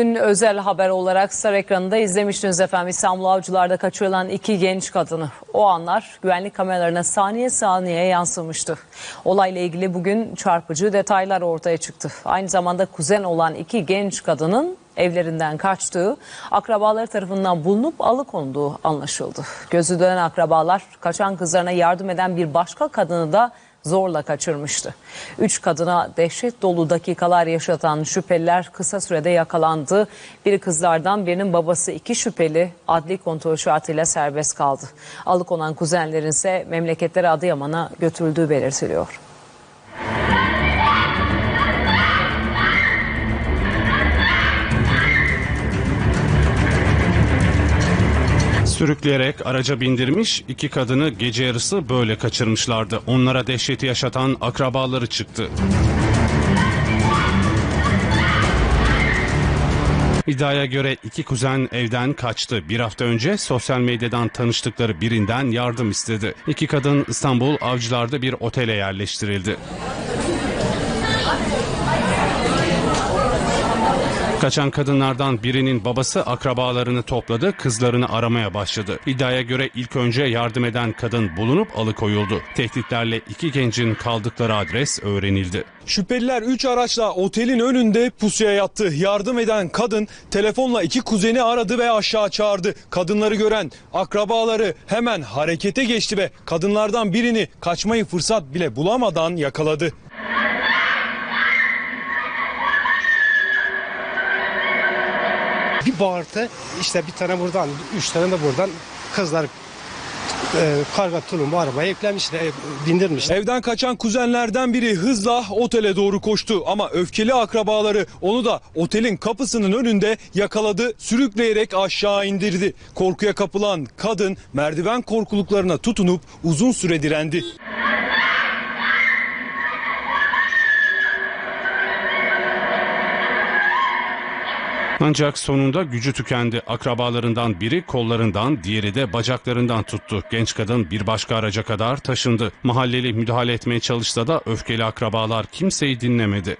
Dün özel haber olarak Star ekranında izlemiştiniz efendim İstanbul Avcılar'da kaçırılan iki genç kadını. O anlar güvenlik kameralarına saniye saniye yansımıştı. Olayla ilgili bugün çarpıcı detaylar ortaya çıktı. Aynı zamanda kuzen olan iki genç kadının evlerinden kaçtığı, akrabaları tarafından bulunup alıkonduğu anlaşıldı. Gözü dönen akrabalar kaçan kızlarına yardım eden bir başka kadını da zorla kaçırmıştı. Üç kadına dehşet dolu dakikalar yaşatan şüpheliler kısa sürede yakalandı. Biri kızlardan birinin babası iki şüpheli adli kontrol şartıyla serbest kaldı. Alıkonan kuzenlerin ise memleketleri Adıyaman'a götürüldüğü belirtiliyor. Sürükleyerek araca bindirmiş iki kadını gece yarısı böyle kaçırmışlardı. Onlara dehşeti yaşatan akrabaları çıktı. İddiaya göre iki kuzen evden kaçtı. Bir hafta önce sosyal medyadan tanıştıkları birinden yardım istedi. İki kadın İstanbul Avcılar'da bir otele yerleştirildi. Kaçan kadınlardan birinin babası akrabalarını topladı, kızlarını aramaya başladı. İddiaya göre ilk önce yardım eden kadın bulunup alıkoyuldu. Tehditlerle iki gencin kaldıkları adres öğrenildi. Şüpheliler 3 araçla otelin önünde pusuya yattı. Yardım eden kadın telefonla iki kuzeni aradı ve aşağı çağırdı. Kadınları gören akrabaları hemen harekete geçti ve kadınlardan birini kaçmayı fırsat bile bulamadan yakaladı. Bir bağırtı işte bir tane buradan, üç tane de buradan kızlar e, karga tulumbu arabaya yüklemiş, e, bindirmiş. Evden kaçan kuzenlerden biri hızla otele doğru koştu ama öfkeli akrabaları onu da otelin kapısının önünde yakaladı, sürükleyerek aşağı indirdi. Korkuya kapılan kadın merdiven korkuluklarına tutunup uzun süre direndi. Ancak sonunda gücü tükendi. Akrabalarından biri kollarından, diğeri de bacaklarından tuttu. Genç kadın bir başka araca kadar taşındı. Mahalleli müdahale etmeye çalışsa da öfkeli akrabalar kimseyi dinlemedi.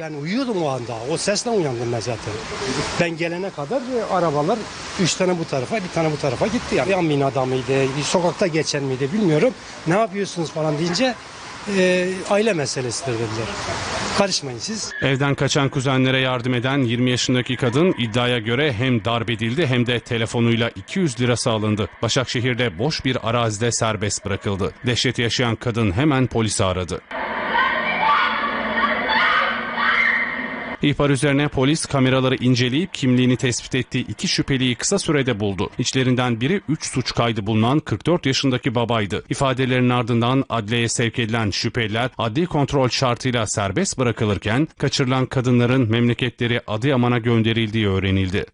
Ben uyuyordum o anda. O sesle uyandım ben zaten. Ben gelene kadar e, arabalar üç tane bu tarafa, bir tane bu tarafa gitti. Yani yan binada mıydı, bir sokakta geçen miydi bilmiyorum. Ne yapıyorsunuz falan deyince e, aile meselesidir dediler. Karışmayın siz. Evden kaçan kuzenlere yardım eden 20 yaşındaki kadın iddiaya göre hem darp edildi hem de telefonuyla 200 lirası alındı. Başakşehir'de boş bir arazide serbest bırakıldı. Dehşet yaşayan kadın hemen polisi aradı. İhbar üzerine polis kameraları inceleyip kimliğini tespit ettiği iki şüpheliyi kısa sürede buldu. İçlerinden biri 3 suç kaydı bulunan 44 yaşındaki babaydı. İfadelerinin ardından adliyeye sevk edilen şüpheliler adli kontrol şartıyla serbest bırakılırken kaçırılan kadınların memleketleri Adıyaman'a gönderildiği öğrenildi.